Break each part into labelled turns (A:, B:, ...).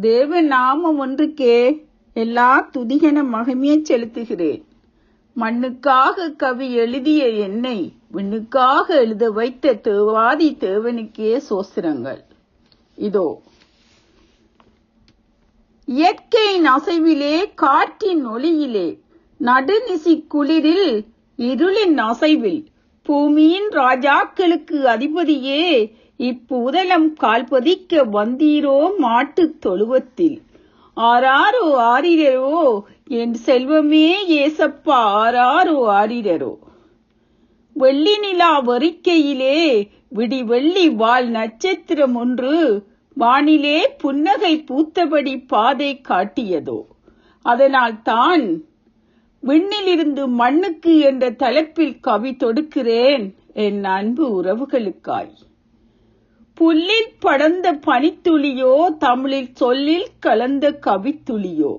A: தேவ நாமம் ஒன்றுக்கே எல்லா துதிகன மகிமையை செலுத்துகிறேன். மண்ணுக்காக கவி எழுதிய என்னை விண்ணுக்காக எழுத வைத்த தேவாதி தேவனுக்கே சோஸ்திரங்கள் இதோ இயற்கையின் அசைவிலே காற்றின் ஒளியிலே நடுநிசி குளிரில் இருளின் அசைவில் பூமியின் ராஜாக்களுக்கு அதிபதியே இப்புதலம் கால்பதிக்க வந்தீரோ மாட்டுத் தொழுவத்தில். ஆராரோ ஆரிரரோ என் செல்வமே ஏசப்பா ஆராரோ ஆரிரரோ வெள்ளி நிலா வரிக்கையிலே விடி வெள்ளி வால் நட்சத்திரம் ஒன்று வானிலே புன்னகை பூத்தபடி பாதை காட்டியதோ. அதனால் தான் விண்ணிலிருந்து மண்ணுக்கு என்ற தலைப்பில் கவி தொடுக்கிறேன் என் அன்பு உறவுகளுக்காய். புல்லில் படர்ந்த பனித்துளியோ தமிழில் சொல்லில் கலந்த கவித்துளியோ.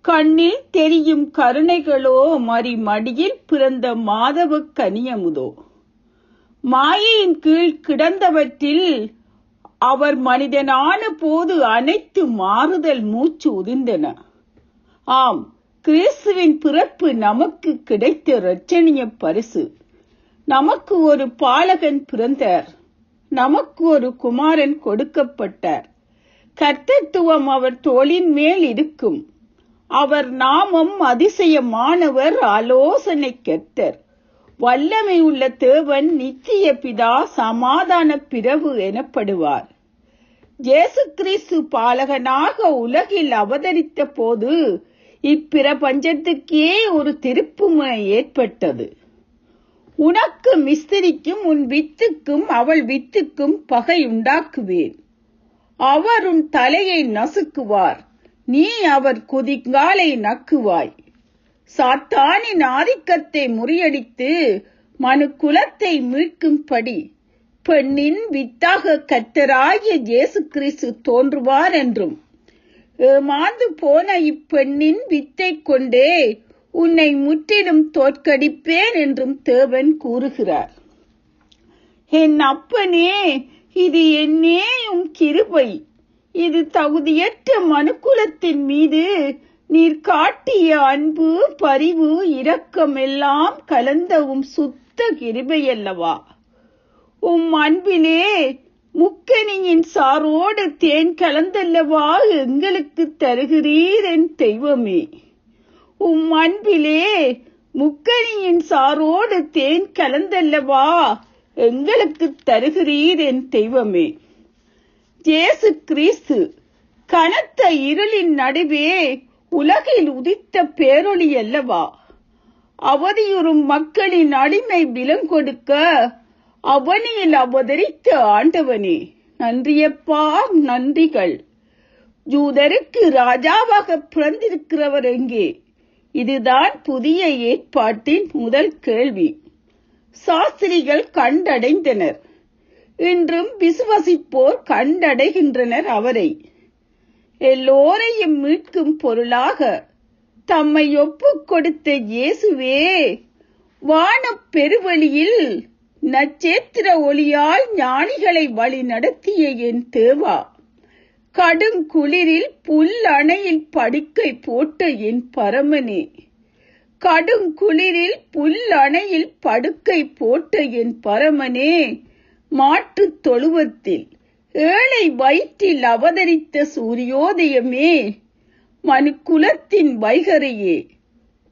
A: கண்ணில் தெரியும் கருணைகளோ மறி மடியில் பிறந்த மாதவ கனியமுதோ. மாயையின் கீழ் கிடந்தவற்றில் அவர் மனிதனான போது அனைத்து மாறுதல் மூச்சு உதிர்ந்தன. ஆம் கிறிஸ்துவின் பிறப்பு நமக்கு கிடைத்த இரட்சணிய பரிசு. நமக்கு ஒரு பாலகன் பிறந்தார். நமக்கு ஒரு குமாரன் கொடுக்கப்பட்டார். கர்த்தத்துவம் அவர் தோளின் மேல் இருக்கும். அவர் நாமம் அதிசயமானவர் ஆலோசனை கர்த்தர். வல்லமை உள்ள தேவன் நித்திய பிதா சமாதான பிறவு எனப்படுவார். இயேசு கிறிஸ்து பாலகனாக உலகில் அவதரித்த போது இப்பிரபஞ்சத்துக்கே ஒரு திருப்புமை ஏற்பட்டது. உனக்கு மிஸ்திரிக்கும் உன் வித்துக்கும் அவள் வித்துக்கும் பகை உண்டாக்குவேன். அவர் உன் தலையை நசுக்குவார். நீ அவர் குதிங்காலை நக்குவாய். சாத்தானின் ஆதிக்கத்தை முறியடித்து மனு குலத்தை மீட்கும்படி பெண்ணின் வித்தாக கத்தராகிய இயேசு கிறிஸ்து தோன்றுவார் என்றும். ஏமாந்து போன இப்பெண்ணின் வித்தை கொண்டே உன்னை முற்றிலும் தோற்கடிப்பேன் என்றும் தேவன் கூறுகிறார். என் அப்பனே இது என்னேயும் கிருபை. இது தகுதியற்ற மனுக்குலத்தின் மீது நீர் காட்டிய அன்பு பரிவு இரக்கம் எல்லாம் கலந்தவும் சுத்த கிருபையல்லவா? உம் அன்பிலே முக்கனியின் சாரோடு தேன் கலந்தல்லவா எங்களுக்கு தருகிறீர் என் தெய்வமே. உம் அன்பிலே முக்கனியின் சாரோடு தேன் கலந்தல்லவா? எங்களுக்கு தருகிறீர் என் தெய்வமே. ஜேசு கிறிஸ்து கனத்த இருளின் நடுவே உலகில் உதித்த பேரொளி அல்லவா? அவதியுறும் மக்களின் அடிமை விலங்கொடுக்க அவனியில் அவதரித்த ஆண்டவனே. நன்றியப்பா நன்றிகள். ஜூதருக்கு ராஜாவாக பிறந்திருக்கிறவர் எங்கே? இதுதான் புதிய ஏற்பாட்டின் முதல் கேள்வி. சாஸ்திரிகள் கண்டடைந்தனர். இன்றும் விசுவசிப்போர் கண்டடைகின்றனர் அவரை. எல்லோரையும் மீட்கும் பொருளாக தம்மை ஒப்புக் கொடுத்த இயேசுவே வானப் பெருவழியில் நட்சத்திர ஒளியால் ஞானிகளை வழி நடத்திய என் தேவா. கடும் குளிரில் புல் அணையில் படுக்கை போட்ட என் பரமனே. கடும் குளிரில் புல் அணையில் படுக்கை போட்ட என் பரமனே மாட்டுத் தொழுவத்தில் ஏழை வயிற்றில் அவதரித்த சூரியோதயமே மனுக்குலத்தின் வைகரையே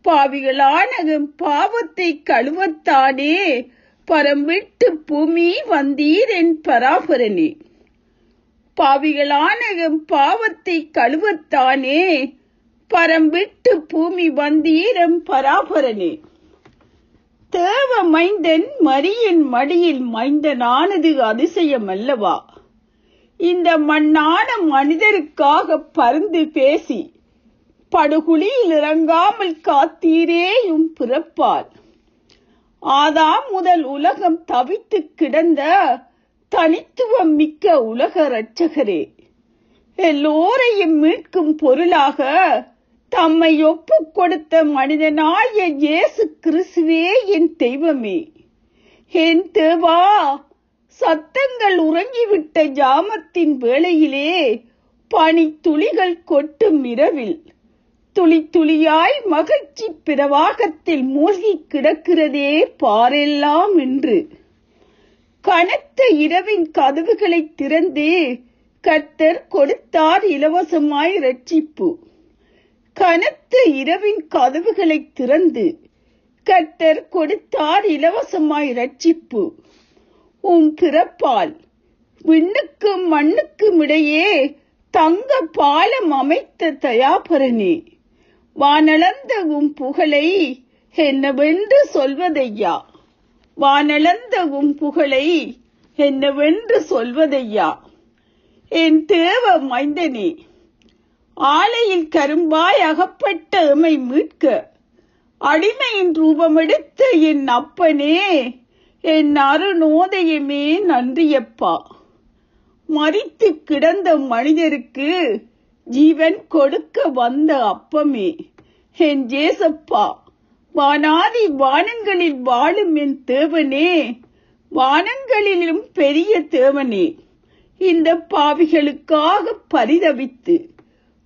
A: பாவிகளான பாவத்தை கழுவத்தானே பரம்பிட்டு பூமி வந்தீர் என் பராபரனே. பாவிகளான எம் பாவத்தை கழுவத்தானே? பரம்பிட்டு பூமி வந்தீரம் பராபரனே. தேவ மைந்தன் மரியின் மடியில் மைந்தனானது அதிசயம் அல்லவா? இந்த மண்ணான மனிதருக்காக பருந்து பேசி படுகுழியில் இறங்காமல் காத்தீரேயும் பிறப்பால் ஆதாம் முதல் உலகம் தவித்து கிடந்த தனித்துவம் மிக்க உலக இரட்சகரே எல்லோரையும் மீட்கும் பொருளாக தம்மை ஒப்பு கொடுத்த மனிதனாய இயேசு கிறிஸ்துவே என் தெய்வமே. என் தேவா சத்தங்கள் உறங்கிவிட்ட ஜாமத்தின் வேளையிலே பனி துளிகள் கொட்டும் இரவில் துளி துளியாய் மகிழ்ச்சி பிரவாகத்தில் மூழ்கி கிடக்கிறதே பாரெல்லாம் என்று கனத்த இரவின் கதவுகளை திறந்து கர்த்தர் கொடுத்தார் இலவசமாய் ரட்சிப்பு கனத்த இரவின் கதவுகளை திறந்து கர்த்தர் கொடுத்தார் இலவசமாய் ரட்சிப்பு உம் பிறப்பால் விண்ணுக்கும் மண்ணுக்கும் இடையே தங்க பாலம் அமைத்த தயாபரனே வானளந்த உம் புகழை என்னவென்று சொல்வதையா? வானளந்த உம் புகழை என்னவென்று சொல்வதையா? என் தேவ மைந்தனே ஆலையில் கரும்பாய் அகப்பட்ட எமை மீட்க அடிமையின் ரூபமெடுத்த என் அப்பனே என் அருணோதயமே நன்றியப்பா. மறித்து கிடந்த மனிதருக்கு ஜீவன் கொடுக்க வந்த அப்பமே என் ஜேசப்பா. வானாதி வானங்களில் வாழும் என் தேவனே வானங்களிலும் பெரிய தேவனே இந்த பாவிகளுக்காக பரிதவித்து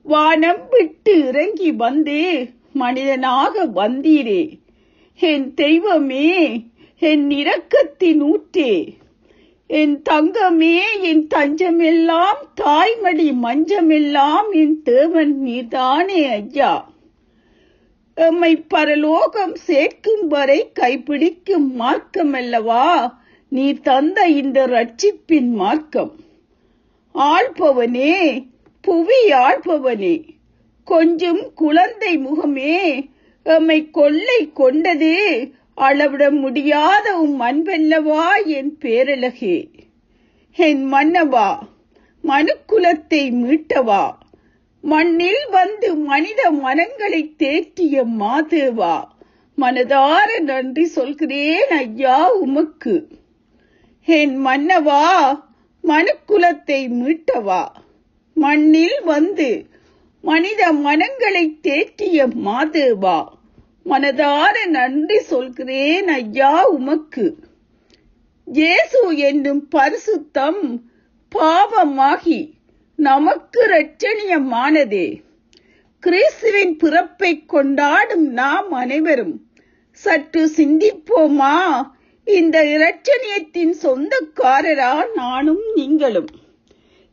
A: வானம் விட்டு இறங்கி வந்தே மனிதனாக வந்தீரே. என் தெய்வமே என் இரக்கத்தின் ஊற்றே என் தங்கமே என் தஞ்சமெல்லாம் தாய்மடி மஞ்சமெல்லாம் என் தேவன் நீதானே ஐயா. எம்மை பரலோகம் சேர்க்கும் வரை கைப்பிடிக்கும் மார்க்கம் அல்லவா நீ தந்த இந்த ரட்சிப்பின் மார்க்கம். ஆள்பவனே புவி ஆள்பவனே கொஞ்சம் குழந்தை முகமே எம்மை கொள்ளை கொண்டது அளவிட முடியாத உம் அன்பல்லவா என் பேரழகே. என் மன்னவா மனுக்குலத்தை மீட்டவா? மண்ணில் வந்து மனித மனங்களை தேற்றிய மாதேவா மனதார நன்றி சொல்கிறேன் ஐயா உமக்கு. என் மன்னவா மனுக்குலத்தை மீட்டவா? மண்ணில் வந்து மனித மனங்களை தேற்றிய மாதேவா மனதார நன்றி சொல்கிறேன் ஐயா உமக்கு. இயேசு என்னும் பரிசுத்தம் பாவமாகி நமக்கு இரட்சணியமானதே. கிறிஸ்துவின் பிறப்பை கொண்டாடும் நாம் அனைவரும் சற்று சிந்திப்போமா? இந்த இரட்சணியத்தின் சொந்தக்காரரா நானும் நீங்களும்.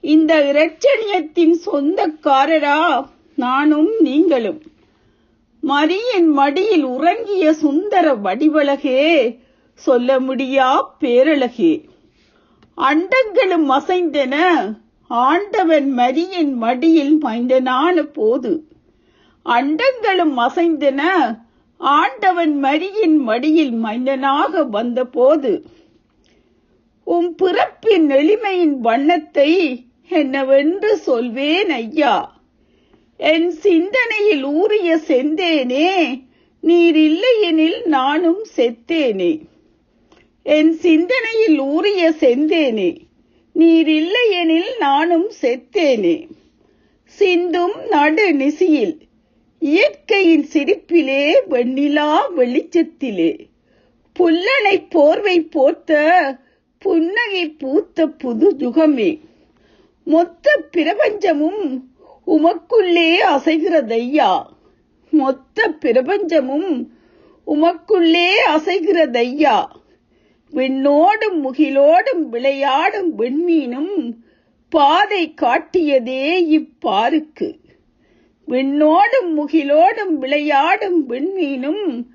A: இந்த இரட்சணியத்தின் சொந்தக்காரரா நானும் நீங்களும். மரியின் மடியில் உறங்கிய சுந்தர வடிவழகே சொல்ல முடியா பேரழகே. அண்டங்களும் அசைந்தன ஆண்டவன் மரியின் மடியில் மைந்தனான போது அண்டங்களும் அசைந்தன. ஆண்டவன் மரியின் மடியில் மைந்தனாக வந்தபோது உம் பிறப்பின் எளிமையின் வண்ணத்தை என்னவென்று சொல்வேன் ஐயா. என் சிந்தனையில் ஊறிய செந்தேனே நீர் இல்லையெனில் நானும் செத்தேனே. என் சிந்தனையில் ஊறிய செந்தேனே நீர் இல்லையெனில் நானும் செத்தேனே. சிந்தும் நடு நிசியில் இயற்கையின் சிரிப்பிலே வெண்ணிலா வெளிச்சத்திலே. புல்லனை போர்வை போர்த்த புன்னகை பூத்த புது யுகமே மொத்த பிரபஞ்சமும் உமக்குள்ளே அசைகிறதையா? மொத்த பிரபஞ்சமும் உமக்குள்ளே அசைகிறதையா? விண்ணோடும் முகிலோடும் விளையாடும் விண்மீனும் பாதை காட்டியதே இப்பாருக்கு. விண்ணோடும் முகிலோடும் விளையாடும் விண்மீனும்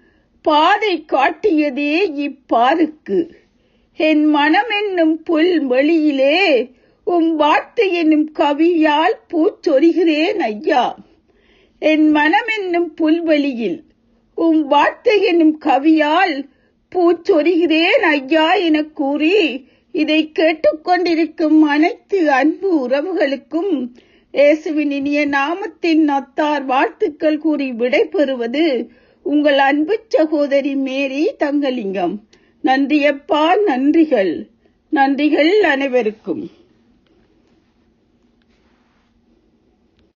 A: பாதை காட்டியதே இப்பாருக்கு. என் மனம் என்னும் புல் வெளியிலே உம் வார்த்தை என்னும் கவியால் பூச்சொரிகிறேன் ஐயா. என் மனம் என்னும் புல்வெளியில் உம் வார்த்தை என்னும் கவியால் பூச்சொரிகிறேன் ஐயா எனக் கூறி இதை கேட்டுக்கொண்டிருக்கும் அனைத்து அன்பு உறவுகளுக்கும் இயேசுவின் இனிய நாமத்தின் நத்தார் வாழ்த்துக்கள் கூறி விடைபெறுவது உங்கள் அன்பு சகோதரி மேரி தங்கலிங்கம். நன்றியப்பா நன்றிகள். நன்றிகள் அனைவருக்கும்.